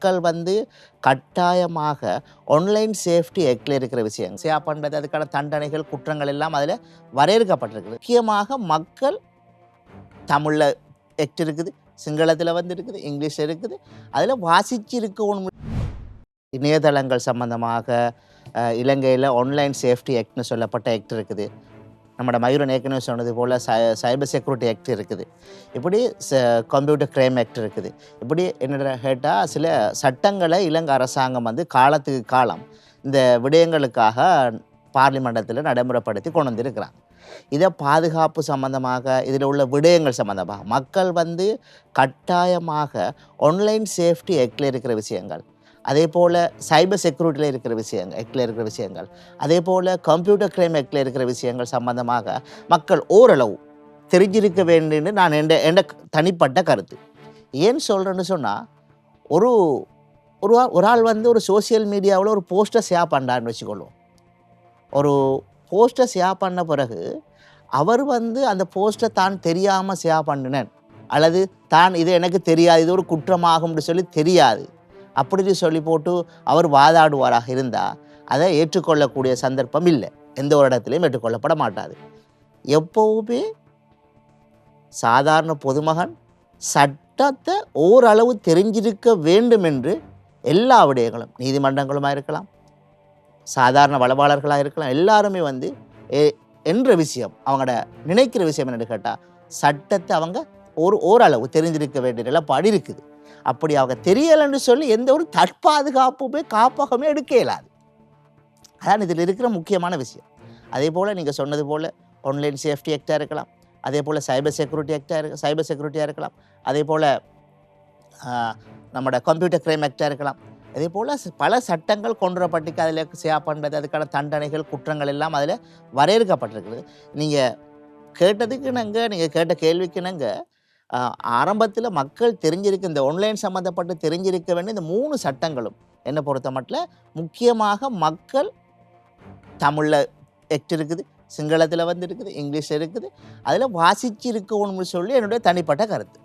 மக்கள் வந்து கட்டாயமாக ஆன்லைன் சேஃப்டி ஆக்டில் இருக்கிற விஷயம். ஷேர் பண்ணுறது அதுக்கான தண்டனைகள் குற்றங்கள் எல்லாம் அதில் வரையறுக்கப்பட்டிருக்குது. முக்கியமாக மக்கள் தமிழில் ஆக்ட் இருக்குது சிங்களத்தில் வந்து இருக்குது இங்கிலீஷ் இருக்குது. அதில் வாசிச்சு இருக்கணும் இணையதளங்கள் சம்மந்தமாக இலங்கையில் ஆன்லைன் சேஃப்டி ஆக்ட்னு சொல்லப்பட்ட ஆக்ட் இருக்குது. நம்மளோட மயூரன் ஏற்கனவே சொன்னது போல் சை சைபர் செக்யூரிட்டி ஆக்ட் இருக்குது. இப்படி கம்ப்யூட்டர் கிரைம் ஆக்ட் இருக்குது. இப்படி என்ன கேட்டால் சில சட்டங்களை இலங்கை அரசாங்கம் வந்து காலத்துக்கு காலம் இந்த விடயங்களுக்காக பார்லிமெண்டத்தில் நடைமுறைப்படுத்தி கொண்டு வந்திருக்கிறாங்க. இதை பாதுகாப்பு சம்பந்தமாக இதில் உள்ள விடயங்கள் சம்பந்தமாக மக்கள் வந்து கட்டாயமாக ஆன்லைன் சேஃப்டி ஆக்டில் இருக்கிற விஷயங்கள் அதே போல் சைபர் செக்யூரிட்டியில் இருக்கிற விஷயங்கள் ஆக்டில் இருக்கிற விஷயங்கள். அதே போல் கம்ப்யூட்டர் கிரைம் ஆக்டில் இருக்கிற விஷயங்கள் சம்பந்தமாக மக்கள் ஓரளவு தெரிஞ்சிருக்க வேண்டும்னு நான் எந்த எந்த தனிப்பட்ட கருத்து. ஏன் சொல்கிறேன்னு சொன்னால் ஒரு ஒரு ஆள் ஒரு ஆள் வந்து ஒரு சோஷியல் மீடியாவில் ஒரு போஸ்டர் ஷேர் பண்ணுறான்னு வச்சுக்கொள்வோம். ஒரு போஸ்டர் ஷேர் பண்ண பிறகு அவர் வந்து அந்த போஸ்டர் தான் தெரியாமல் ஷேர் பண்ணினேன். அல்லது தான் இது எனக்கு தெரியாது இது ஒரு குற்றமாகும்னு சொல்லி தெரியாது. அப்படின்னு சொல்லி போட்டு அவர் வாதாடுவாராக இருந்தால் அதை ஏற்றுக்கொள்ளக்கூடிய சந்தர்ப்பம் இல்லை. எந்த ஒரு இடத்துலையும் ஏற்றுக்கொள்ளப்பட மாட்டாது. எப்போவுமே சாதாரண பொதுமகன் சட்டத்தை ஓரளவு தெரிஞ்சிருக்க வேண்டும் என்று எல்லா விடயங்களும் நீதிமன்றங்களுமாக இருக்கலாம் சாதாரண வளவாளர்களாக இருக்கலாம் எல்லாருமே வந்து என்ற விஷயம் அவங்களோட நினைக்கிற விஷயம் என்னென்னு கேட்டால் சட்டத்தை அவங்க ஒரு ஓரளவு தெரிஞ்சிருக்க வேண்டிய நிலப்பாடு இருக்குது. அப்படி அவங்க தெரியலைன்னு சொல்லி எந்த ஒரு தற்பாதுகாப்புமே காப்பகமே எடுக்க இயலாது. அதான் இதில் இருக்கிற முக்கியமான விஷயம். அதே போல் நீங்கள் சொன்னது போல் ஆன்லைன் சேஃப்டி ஆக்டாக இருக்கலாம். அதே போல் சைபர் செக்யூரிட்டி ஆக்டாக இருக்கு சைபர் செக்யூரிட்டியாக இருக்கலாம். அதே போல் நம்மளோட கம்ப்யூட்டர் கிரைம் ஆக்டாக இருக்கலாம். அதே போல் பல சட்டங்கள் கொண்டு வரப்பட்டிருக்கு அதில் சேவ் பண்ணுறது அதுக்கான தண்டனைகள் குற்றங்கள் எல்லாம் அதில் வரையறுக்கப்பட்டிருக்குது. நீங்கள் கேட்டதுக்கு நாங்கள் நீங்கள் கேட்ட கேள்விக்கு நாங்கள் ஆரம்பத்தில் மக்கள் தெரிஞ்சிருக்க இந்த ஆன்லைன் சம்மந்தப்பட்டு தெரிஞ்சிருக்க வேண்டிய இந்த மூணு சட்டங்களும். என்னை பொறுத்த மட்டும் முக்கியமாக மக்கள் தமிழில் எக்ட் இருக்குது சிங்களத்தில் வந்து இருக்குது இங்கிலீஷ் இருக்குது. அதில் வாசிச்சு இருக்கணும்னு சொல்லி என்னுடைய தனிப்பட்ட கருத்து.